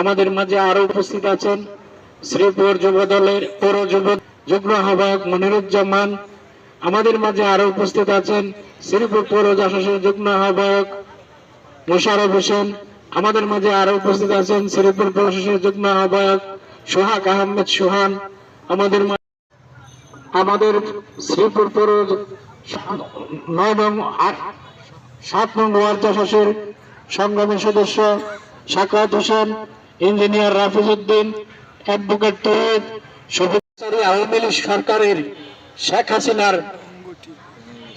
আমাদের মাঝে আরও উপস্থিত আছেন শ্রীপুর যুব দলের পৌর যুব যুগ্ম আহ্বায়ক মনিরুজ্জামান। আমাদের মাঝে আরও উপস্থিত আছেন শ্রীপুর পৌর যশাসের যুগ্ম আহ্বায়ক মোশারফ হোসেন। আমাদের মাঝে আরও উপস্থিত আছেন শ্রীপুর প্রশাসনের যুগ্ম আহ্বায়ক সোহাগ আহমেদ সোহান। আমাদের আমাদের শ্রীপুর পৌর নয় নং সাত নং ওয়ার্ড যশাসের সংগ্রামী সদস্য সাকাত হোসেন, ইঞ্জিনিয়ার রাফিজ উদ্দিন, অ্যাডভোকেট তৈয়দ শহীদ আওয়ামী লীগ সরকারের শেখ হাসিনার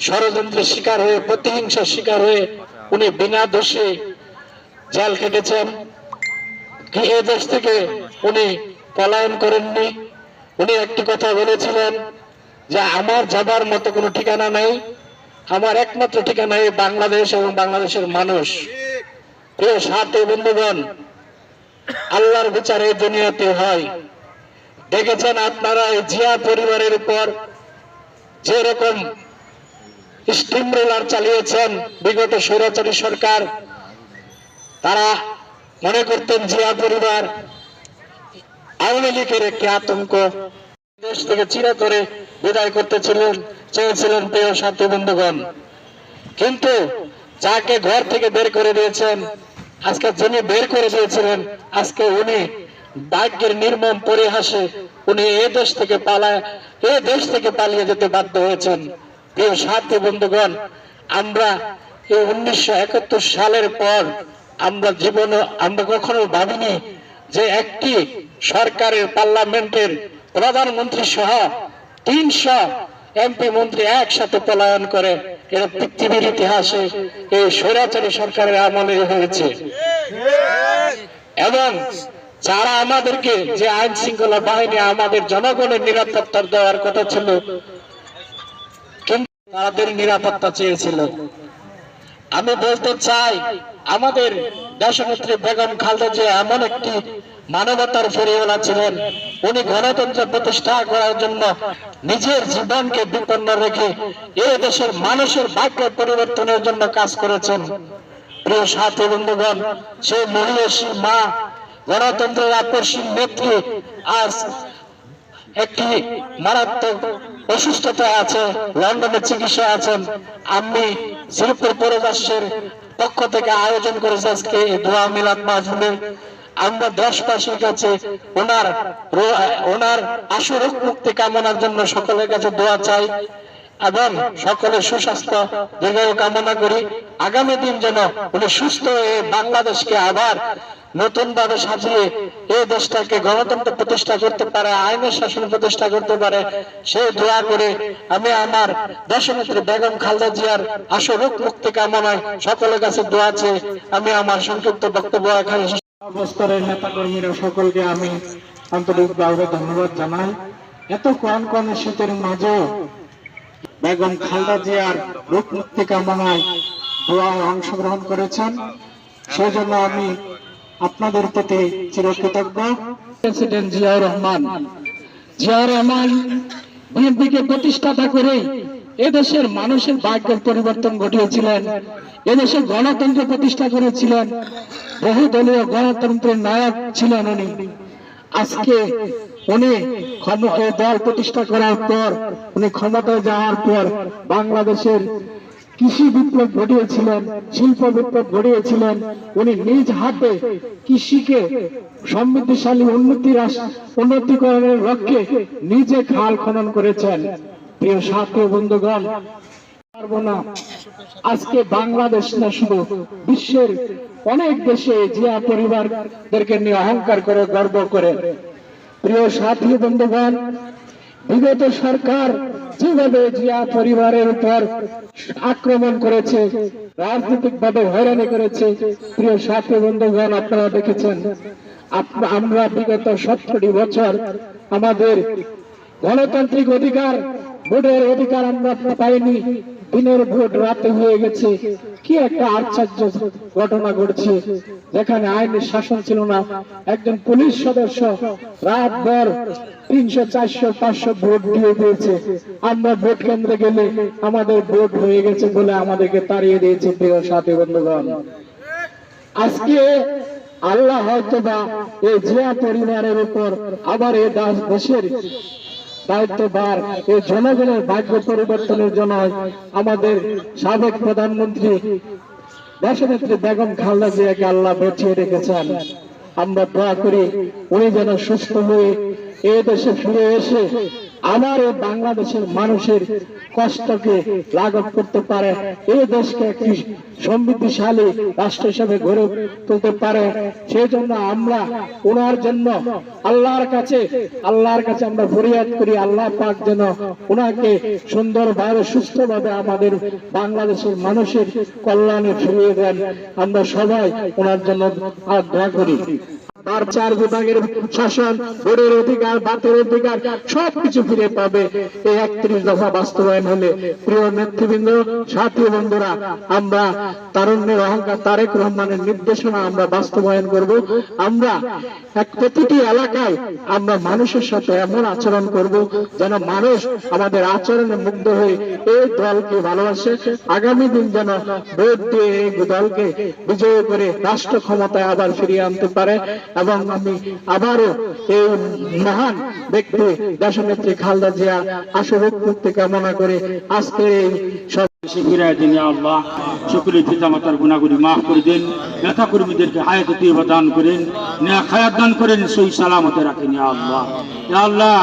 ষড়যন্ত্রের শিকার হয়ে, প্রতিহিংসার শিকার হয়ে উনি বিনা দোষে জেল কেটেছেন কি এ দেশ থেকে উনি পলায়ন করেননি? উনি একটি কথা বলেছিলেন যে, আমার যাবার মতো কোনো ঠিকানা নেই। আমার একমাত্র ঠিকানা এই বাংলাদেশ এবং বাংলাদেশের মানুষ। প্রিয় সাথে বন্ধুগণ, আল্লাহর বিচার দুনিয়াতে হয়। দেখেছেন আপনারা জিয়া পরিবারের উপর যে রকম স্টিম রোলার চালিয়েছেন বিগত স্বৈরাচারী সরকার, তারা মনে করতেন জিয়া পরিবার আওয়ামী লীগের একটি আতঙ্ক। দেশ থেকে চিরতরে বিদায় করতেছিলেন চেয়েছিলেন প্রিয় সাথী বন্ধুগণ। কিন্তু যাকে ঘর থেকে বের করে দিয়েছেন, আজকে যিনি বের করে দিয়েছিলেন, আজকে উনি ভাগ্যের নির্মম পরিহাসে উনি এ দেশ থেকে পালায়, এ দেশ থেকে পালিয়ে যেতে বাধ্য হয়েছেন। প্রিয় সাথী বন্ধুগণ, আমরা এই উনিশশো একাত্তর সালের পর আমরা জীবনে আমরা কখনো ভাবিনি যে একটি সরকারের পার্লামেন্টের প্রধানমন্ত্রী সহ তিনশো এমপি মন্ত্রী একসাথে পলায়ন করে এটা পৃথিবীর ইতিহাসে এই স্বৈরাচারী সরকারের আমলে হয়েছে। এবং যারা আমাদেরকে যে আইন শৃঙ্খলা বাহিনী আমাদের জনগণের নিরাপত্তা দেওয়ার কথা ছিল, কিন্তু তাদের নিরাপত্তা চেয়েছিল। আমি বলতে চাই, আমাদের দেশনেত্রী বেগম খালেদা জিয়া এমন একটি মানবতার ফেরিওয়ালা ছিলেন। উনি গণতন্ত্র প্রতিষ্ঠা করার জন্য নিজের জীবনকে বিপন্ন রেখে এই দেশের মানুষের ভাগ্য পরিবর্তনের জন্য কাজ করেছেন। প্রিয় সাথী বন্ধুগণ সেই মহিষী মা, গণতন্ত্রের আকর্ষণ নেত্রী আজ একটি মারাত্মক অসুস্থতা আছে, লন্ডনে চিকিৎসা আছেন। আমি শ্রীপুর পৌরবাসীর পক্ষ থেকে আয়োজন করেছে আজকে দোয়া মিলাদ মাহফিলের আমরা দেশবাসীর কাছে ওনার ওনার আশু রোগ মুক্তি কামনার জন্য সকলের কাছে দোয়া চাই এবং সকলের সুস্বাস্থ্য দীর্ঘায়ু কামনা করি। আগামী দিন যেন উনি সুস্থ হয়ে বাংলাদেশকে আবার নতুন ভাবে সাজিয়ে এই দেশটাকে গণতন্ত্র প্রতিষ্ঠা করতে পারে, আইনের শাসন প্রতিষ্ঠা করতে পারে সেই দোয়া করে আমি আমার দেশনেত্রী বেগম খালেদা জিয়ার আশু রোগ মুক্তি কামনায় সকলের কাছে দোয়া চেয়ে আমি আমার সংক্ষিপ্ত বক্তব্য এখানে স্তরের নেতা কর্মীরা সকলকে আমি আন্তরিকভাবে ধন্যবাদ জানাই। এত কম কম শীতের মাঝেও বেগম খালেদা জিয়ার রোগ মুক্তি কামনায় দোয়ায় অংশগ্রহণ করেছেন। সেজন্য আমি আপনাদের প্রতি চিরকৃতজ্ঞ। প্রেসিডেন্ট জিয়াউর রহমান জিয়াউর রহমান বিএনপিকে প্রতিষ্ঠাতা করে এদেশের মানুষের ভাগ্যের পরিবর্তন ঘটিয়েছিলেন, এদেশে গণতন্ত্র প্রতিষ্ঠা করেছিলেন, বহুদলীয় গণতন্ত্রের নায়ক ছিলেন উনি। আজকে উনি ক্ষম- এই দল প্রতিষ্ঠা করার পর, উনি ক্ষমতায় যাওয়ার পর বাংলাদেশের কৃষি বিপ্লব ঘটিয়েছিলেন, শিল্প বিপ্লব ঘটিয়েছিলেন। উনি নিজ হাতে কৃষিকে সমৃদ্ধিশালী উন্নতি উন্নতিকরণের লক্ষ্যে নিজে খাল খনন করেছেন। প্রিয় সাথী বন্ধুগণ আজকে বাংলাদেশ না শুধু বিশ্বের অনেক দেশে জিয়া পরিবারদেরকে নিয়ে অহংকার করে, গর্ব করে। প্রিয় সাথী বন্ধুগণ বিগত সরকার যেভাবে জিয়া পরিবারের উপর আক্রমণ করেছে রাজনৈতিক ভাবে হয়রানি করেছে, প্রিয় সাথী বন্ধুগণ, আপনারা দেখেছেন আমরা বিগত সত্তরটি বছর আমাদের গণতান্ত্রিক অধিকার, ভোটের অধিকার আমরা পাইনি, দিনের ভোট রাতে হয়ে গেছে। কি একটা আশ্চর্য ঘটনা ঘটছে? যেখানে আইনের শাসন ছিল না। একজন পুলিশ সদস্য রাত ভর তিনশো, চারশো, পাঁচশো ভোট দিয়ে দিয়েছে। আমরা ভোট কেন্দ্রে গেলে আমাদের ভোট হয়ে গেছে বলে আমাদেরকে তাড়িয়ে দিয়েছে প্রিয় সাথী বন্ধুগণ। আজকে আল্লাহ হয়তো বা এই জিয়া পরিবারের উপর আবার দাস দেশের দায়িত্বভার এই জনগণের ভাগ্য পরিবর্তনের জন্য আমাদের সাবেক প্রধানমন্ত্রী দেশনেত্রী বেগম খালদা জিয়াকে আল্লাহ বাঁচিয়ে রেখেছেন। আমরা দোয়া করি উনি যেন সুস্থ হয়ে এ দেশে ফিরে এসে আমার এই বাংলাদেশের মানুষের কষ্টকে লাঘব করতে পারে, এই দেশকে একটি সমৃদ্ধিশালী রাষ্ট্র হিসেবে গড়ে তুলতে পারে। সেই জন্য আমরা ওনার জন্য আল্লাহর কাছে আল্লাহর কাছে আমরা ফরিয়াদ করি, আল্লাহ পাক যেন ওনাকে সুন্দরভাবে, সুস্থভাবে আমাদের বাংলাদেশের মানুষের কল্যাণে ফিরিয়ে দেন। আমরা সবাই ওনার জন্য দোয়া করি। তার চার বিভাগের শাসন, ভোটের অধিকার বাতের অধিকার, সবকিছু ফিরে পাবে। এই একত্রিশ দফা বাস্তবায়ন হলে, প্রিয় নেতৃবৃন্দ, সাথী বন্ধুরা, আমরা তারুণ্যের অহংকার তারেক রহমানের নির্দেশনা আমরা বাস্তবায়ন করব। আমরা এক প্রতিটি এলাকায় আমরা মানুষের সাথে এমন আচরণ করব যেন মানুষ আমাদের আচরণে মুগ্ধ হয়ে এই দলকে ভালোবাসে। আগামী দিন যেন ভোট দিয়ে এই দলকে বিজয় করে রাষ্ট্র ক্ষমতায় আবার ফিরিয়ে আনতে পারে। এবং আমি আবারও এই মহান ব্যক্তি দেশনেত্রী খালদা জিয়া আশুরোগ করতে কামনা করে আজকের এই মাতার মাফ করে দিন করেন দান করেন সই সালামতে রাখেন আল্লাহ। আল্লাহ